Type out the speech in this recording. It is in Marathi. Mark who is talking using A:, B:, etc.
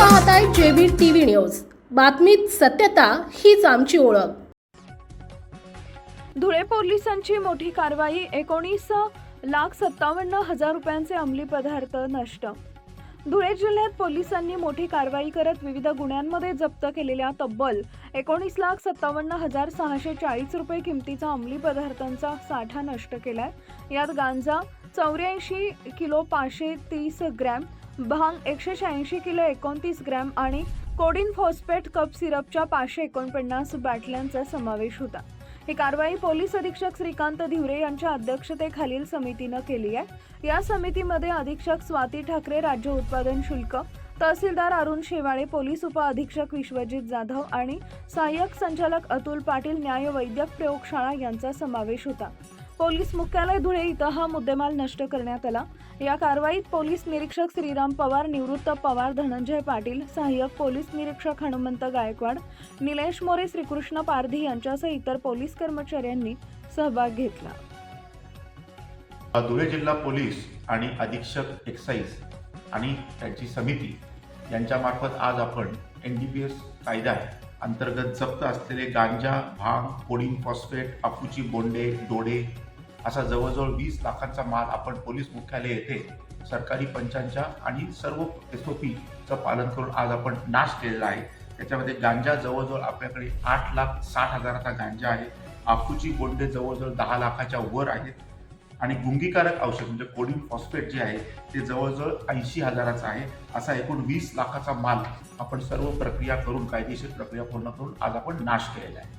A: पाहताय जेबी टीव्ही न्यूज. बातमीत सत्यता हीच आमची ओळख.
B: धुळे पोलिसांची मोठी कारवाई एकोणीस लाख सत्तावन्न हजार रुपयांचे अंमली पदार्थ नष्ट धुळे जिल्ह्यात पोलिसांनी मोठी कारवाई करत विविध गुन्ह्यांमध्ये जप्त केलेल्या तब्बल एकोणीस लाख सत्तावन्न हजार सहाशे चाळीस रुपये किमतीचा अंमली पदार्थांचा साठा नष्ट केलाय. यात गांजा चौऱ्याऐंशी किलो पाचशे तीस ग्रॅम भांग एकशे शहाऐंशी किलो एकोणतीस ग्रॅम आणि कोडिन फॉस्फेट कप सिरपच्या पाचशे एकोणपन्नास बाटल्यांचा समावेश होता. ही कारवाई पोलीस अधीक्षक श्रीकांत धिवरे यांच्या अध्यक्षतेखालील समितीनं केली आहे. या समितीमध्ये अधीक्षक स्वाती ठाकरे राज्य उत्पादन शुल्क तहसीलदार अरुण शेवाळे पोलीस उपअधीक्षक विश्वजित जाधव आणि सहाय्यक संचालक अतुल पाटील न्याय वैद्यक प्रयोगशाळा यांचा समावेश होता. पोलीस मुख्यालय धुळे इथं हा मुद्देमाल नष्ट करण्यात आला. या कारवाईत पोलीस निरीक्षक श्रीराम पवार निवृत्त पवार धनंजय पाटील सहाय्यक पोलीस निरीक्षक हनुमंत गायकवाड निलेश मोरे श्रीकृष्ण पारधी यांच्यासह इतर पोलीस कर्मचाऱ्यांनी सहभाग घेतला.
C: धुळे जिल्हा पोलीस आणि अधीक्षक एक्साईज आणि त्यांची समिती यांच्यामार्फत आज आपण एन डी पी एस कायदा अंतर्गत जप्त असलेले गांजा भांग कोडिंग फॉस्फेट अफूची बोंडे डोडे असा जवळजवळ वीस लाखांचा माल आपण पोलीस मुख्यालय येथे सरकारी पंचांच्या आणि सर्व एस ओ पीचं पालन करून आज आपण नाश केलेला आहे. त्याच्यामध्ये गांजा जवळजवळ आपल्याकडे आठ लाख साठ हजाराचा गांजा आहे. आखूची गोंडे जवळजवळ दहा लाखाच्या वर आहेत. आणि गुंगीकारक औषध म्हणजे कोडिन फॉस्फेट जे आहे ते जवळजवळ ऐंशी हजाराचं आहे. असा एकूण वीस लाखाचा माल आपण सर्व प्रक्रिया करून कायदेशीर प्रक्रिया पूर्ण करून आज आपण नाश केलेला आहे.